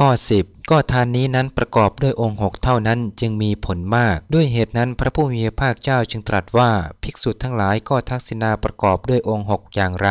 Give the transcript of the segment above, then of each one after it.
ข้อ 10 ก็ทานนี้นั้นประกอบด้วยองค์หกเท่านั้นจึงมีผลมาก ด้วยเหตุนั้นพระผู้มีพระภาคเจ้าจึงตรัสว่า ภิกษุทั้งหลายก็ทักษิณาประกอบด้วยองค์หกอย่างไร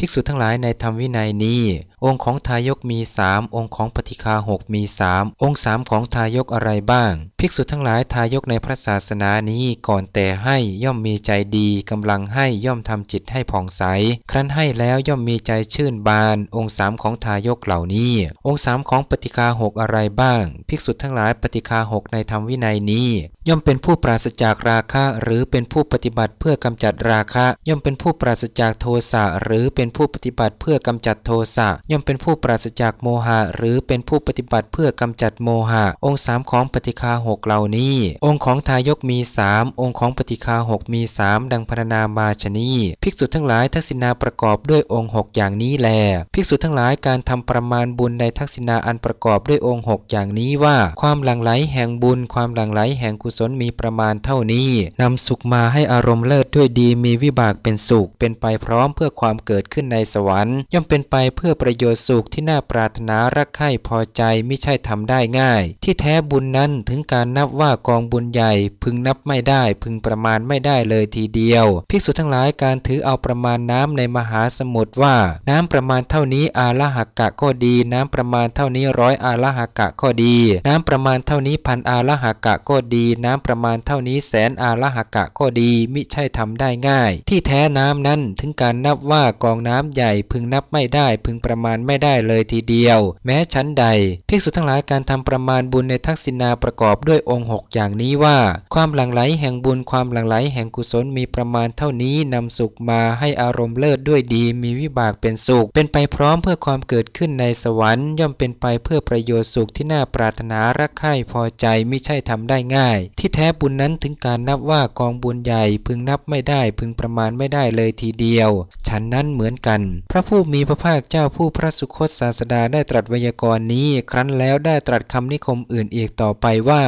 ภิกษุทั้งหลายในธรรมวินัยนี้ องค์ของทายกมีสามองค์ของปฏิคาหกมีสามองค์สามของทายกอะไรบ้าง ภิกษุทั้งหลายทายกในพระศาสนานี้ก่อนแต่ให้ย่อมมีใจดีกำลังให้ย่อมทำจิตให้ผ่องใส ครั้นให้แล้วย่อมมีใจชื่นบาน องค์สามของทายกเหล่านี้ องค์สามของปฏิคาหกอะไรบ้าง ภิกษุทั้งหลายปฏิคาหกในธรรมวินัยนี้ ย่อมเป็นผู้ปราศจากราคะ หรือเป็นผู้ปฏิบัติเพื่อกำจัดราคะ ย่อมเป็นผู้ปราศจากโทสะหรือเป็นผู้ปฏิบัติเพื่อกำจัดโทสะย่อมเป็นผู้ปราศจากโมหะ หรือเป็นผู้ปฏิบัติเพื่อกำจัดโมหะ องค์สามของปฏิคาหกเหล่านี้ องค์ของทายกมีสามองค์ของปฏิคาหกมีสามดังพรรณนามาชนีภิกษุทั้งหลายทักษิณาประกอบด้วยองค์หกอย่างนี้แล ภิกษุทั้งหลายการทำประมาณบุญในทักษิณาอันประกอบด้วยองค์หกอย่างนี้ว่า ความหลั่งไหลแห่งบุญ ความหลั่งไหลแห่งกุศลมีประมาณเท่านี้นำสุขมาให้อารมณ์เลิศด้วยดีมีวิบากเป็นสุข เป็นไปพร้อมเพื่อความเกิดขึ้นในสวรรค์ ย่อมเป็นไปเพื่อประโยชน์สุขที่น่าปรารถนารักใคร่พอใจไม่ใช่ทำได้ง่าย ที่แท้บุญนั้นถึงการนับว่ากองบุญใหญ่ พึงนับไม่ได้ พึงประมาณไม่ได้เลยทีเดียวภิกษุทั้งหลายการถือเอาประมาณน้ำในมหาสมุทรว่า น้ำประมาณเท่านี้อาละหักกะก็ดี น้ำประมาณเท่านี้ร้อยอาละหักกะก็ดี น้ำประมาณเท่านี้พันอาละหักกะก็ดีน้น้ำประมาณเท่านี้แสนอาละหักกะก็ดี มิใช่ทำได้ง่าย ที่แท้น้ำนั้นถึงการนับว่ากองน้ำใหญ่พึงนับไม่ได้พึงประมาณไม่ได้เลยทีเดียว แม้ชั้นใด ภิกษุทั้งหลายการทำประมาณบุญในทักษิณาประกอบด้วยองค์หกอย่างนี้ว่า ความหลั่งไหลแห่งบุญความหลั่งไหลแห่งกุศลมีประมาณเท่านี้นำสุขมาให้อารมณ์เลิศด้วยดีมีวิบากเป็นสุข เป็นไปพร้อมเพื่อความเกิดขึ้นในสวรรค์ ย่อมเป็นไปเพื่อประโยชน์สุขที่น่าปรารถนารักใคร่พอใจไม่ใช่ทำได้ง่ายที่แท้บุญนั้นถึงการนับว่ากองบุญใหญ่พึงนับไม่ได้พึงประมาณไม่ได้เลยทีเดียว ฉันนั้นเหมือนกัน พระผู้มีพระภาคเจ้าผู้พระสุคตศาสดาได้ตรัสไวยากรณ์นี้ ครั้นแล้วได้ตรัสคำนิคมอื่นอีกต่อไปว่า